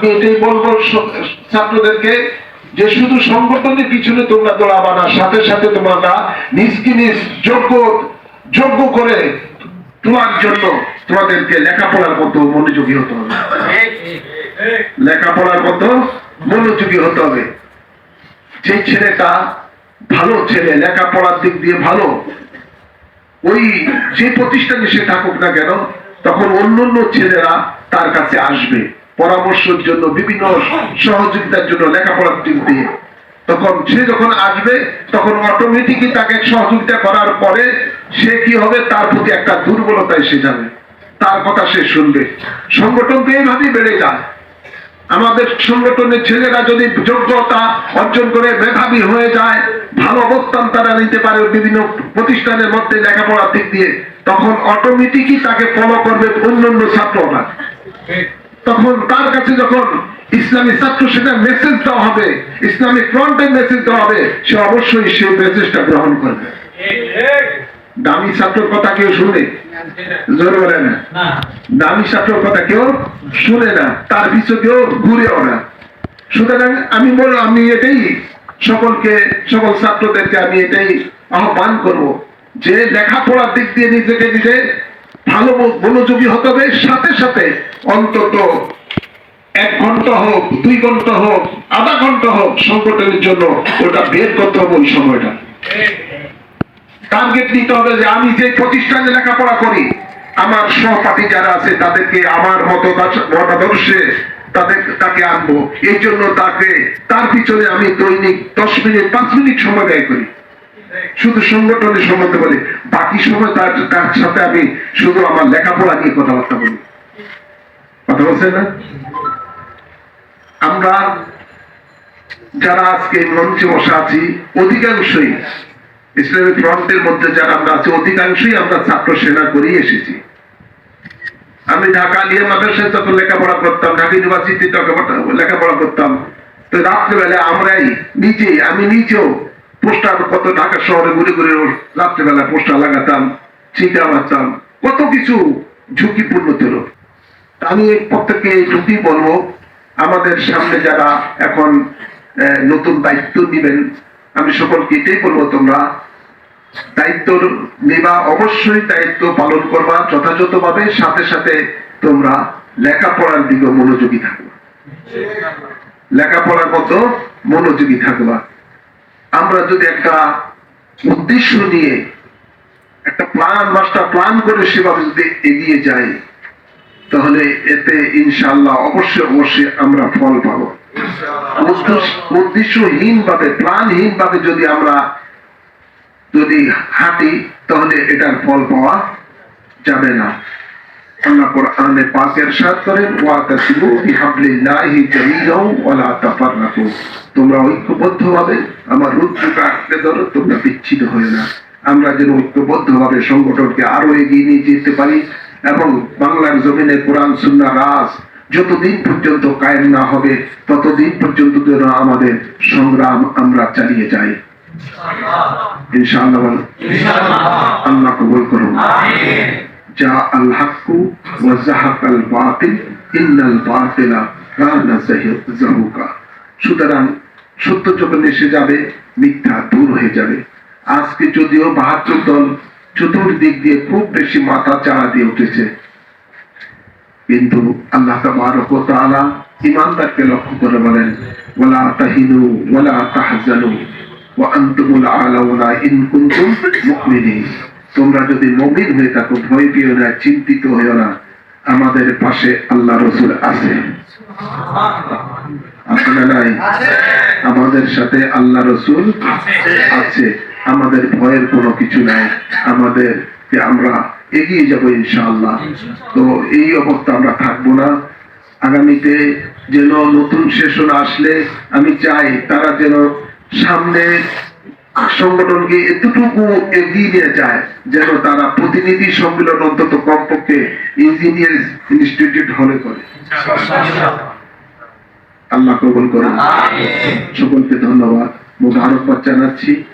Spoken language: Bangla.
আমি এটাই বলব ছাত্রদেরকে যে শুধু সংগঠনের পিছনে তোমরা দৌড়াবা না, সাথে সাথে তোমরা নিজকে নিজ যোগ্য যোগ্য করে তোমার জন্য তোমাদেরকে লেখাপড়ার মতো মনোযোগী হতে হবে। লেখাপড়ার মতো মনোযোগী হতে হবে। যে ছেলেটা ভালো ছেলে, লেখাপড়ার দিক দিয়ে ভালো, ওই যে প্রতিষ্ঠানে সে থাকুক না কেন, তখন অন্য অন্য ছেলেরা তার কাছে আসবে। পরামর্শের জন্য, বিভিন্ন সহযোগিতার জন্য লেখাপড়ার দিক দিয়ে। তখন সে যখন আসবে, তখন অটোমেটিকই তাকে সহযোগিতা করার পরে সে কি হবে? তার প্রতি একটা দুর্বলতা এসে যাবে। তার কথা সে শুনবে। সংগঠন তো এইভাবেই বেড়ে যায়। আমাদের সংগঠনের ছেলেরা যদি যোগ্যতা অর্জন করে মেধাবী হয়ে যায়, ভালো অবস্থান তারা নিতে পারে বিভিন্ন প্রতিষ্ঠানের মধ্যে লেখাপড়ার দিক দিয়ে, তখন অটোমেটিকই তাকে ফলো করবে অন্যান্য ছাত্ররা। তখন তার কাছে যখন ইসলামী ছাত্র সেটা মেসেজ দেওয়া হবে ইসলামিক ফ্রন্টে মেসেজ দেওয়া হবে সে অবশ্যই সেই মেসেজটা গ্রহণ করবে। দামি ছাত্রের কথা কেউ শুনে? জোর বলে না। দামি ছাত্রের কথা কেউ শুনে না তার পিছু কেউ ঘুরেও না। সুতরাং আমি বল আমি এটাই সকলকে সকল ছাত্রদেরকে আমি এটাই আহ্বান করব যে লেখাপড়ার দিক দিয়ে নিজেকে নিজে ভালো মনোযোগী হতে হবে। সাথে সাথে অন্তত এক ঘণ্টা হোক, দুই ঘণ্টা হোক, আধা ঘণ্টা হোক সংগঠনের জন্য ওটা বের করতে হবে ওই সময়টা। টার্গেট নিতে হবে যে আমি যে প্রতিষ্ঠানে লেখাপড়া করি, আমার সহপাঠী যারা আছে তাদেরকে আমার মত মতাদর্শে তাদের তাকে আনব। এই জন্য তাকে তার পিছনে আমি দৈনিক দশ মিনিট, পাঁচ মিনিট সময় ব্যয় করি। শুধু সংগঠনের সম্বন্ধে বলি বাকি সময় তার তার সাথে আমি শুধু আমার লেখাপড়া নিয়ে কথাবার্তা বলি। কথা বলছেন না? আমরা যারা আজকে মঞ্চে বসে আছি, অধিকাংশই ইসলামিক ফ্রন্টের মধ্যে যারা আমরা আছি, অধিকাংশই আমরা ছাত্র সেনা করেই এসেছি। আমি ঢাকা আলিয়া মাদ্রাসায় যখন লেখাপড়া করতাম, ঢাকা ইউনিভার্সিটি লেখাপড়া করতাম, তো রাত্রেবেলা আমরাই নিজে আমি নিজেও পোস্টার কত ঢাকা শহরে ঘুরে ঘুরে রাত্রেবেলা পোস্টার লাগাতাম, চিন্তা মারতাম কত কিছু ঝুঁকিপূর্ণ ছিল। আমি প্রত্যেককে এইটুকুই বলব, আমাদের সামনে যারা এখন নতুন দায়িত্ব নেবেন, আমি সকলকে এটাই বলব তোমরা, দায়িত্ব নেবা, অবশ্যই দায়িত্ব পালন করবা, যথাযথভাবে, সাথে সাথে তোমরা লেখাপড়ার দিকে মনোযোগী থাকবা। লেখাপড়ার মতো মনোযোগী থাকবা। আমরা যদি একটা উদ্দেশ্য নিয়ে একটা প্ল্যান মাস্টার প্ল্যান করে সেভাবে যদি এগিয়ে যাই, তাহলে এতে ইনশাল্লাহ অবশ্যই অবশ্যই আমরা ফল পাবো। উদ্দেশ্যহীন ভাবে প্ল্যানহীন ভাবে যদি আমরা যদি হাঁটি, তাহলে এটার ফল পাওয়া যাবে না। আল্লাহ কোরআনে পাক ইরশাদ করেন ওয়াতাসিবু বিহাবলিল্লাহি জামিআন ওয়া তাফাররাকু। তোমরা ঐক্যবদ্ধভাবে আমার রুদ্রকে ধরো, তোমরা বিচ্ছিন্ন হয়ে না। আমরা যেন সংগঠনকে আরও এগিয়ে নিয়ে যেতে পারি এবং বাংলার জমিনে কোরআন সুন্না রাজ যতদিন পর্যন্ত কায়েম না হবে, ততদিন পর্যন্ত যেন আমাদের সংগ্রাম আমরা চালিয়ে যাই। ইনশাআল্লাহ বলো। আল্লাহ কবুল করুন সুতরাং সত্য যখন এসে যাবে, মিথ্যা দূর হয়ে যাবে। আজকে যদিও বাহাত্তর দল চতুর্দিক দিয়ে খুব বেশি মাথা চাড়া দিয়ে উঠেছে। কিন্তু আল্লাহ তাবারক ইমানদারকে লক্ষ্য করে বলেন, ওয়ালা তাহিনু ওয়ালা তাহজানু, ওয়া আনতুমুল আলাউনা ইন কুনতুম মুমিনিন। তোমরা যদি মুমিন হয়ে থাকো ভয় পেও না চিন্তিত হয়েও না। আমাদের পাশে আল্লাহ রসুল আছে। নাই? আমাদের সাথে আল্লাহ রসুল আছে। আমাদের ভয়ের কোনো কিছু নাই। আমাদের যে আমরা এগিয়ে যাব ইনশাআল্লাহ। তো এই অবস্থা আমরা থাকব না। আগামীতে যেন নতুন সেশন আসলে আমি চাই তারা যেন সামনে সংগঠনকে এতটুকু এগিয়ে নিয়ে যায় যেন তারা প্রতিনিধি সম্মেলন অন্তত কমপক্ষে ইঞ্জিনিয়ার ইনস্টিটিউট হলে করে। আল্লাহ কবুল করুন। সকলকে ধন্যবাদ। মোবারকবাদ জানাচ্ছি।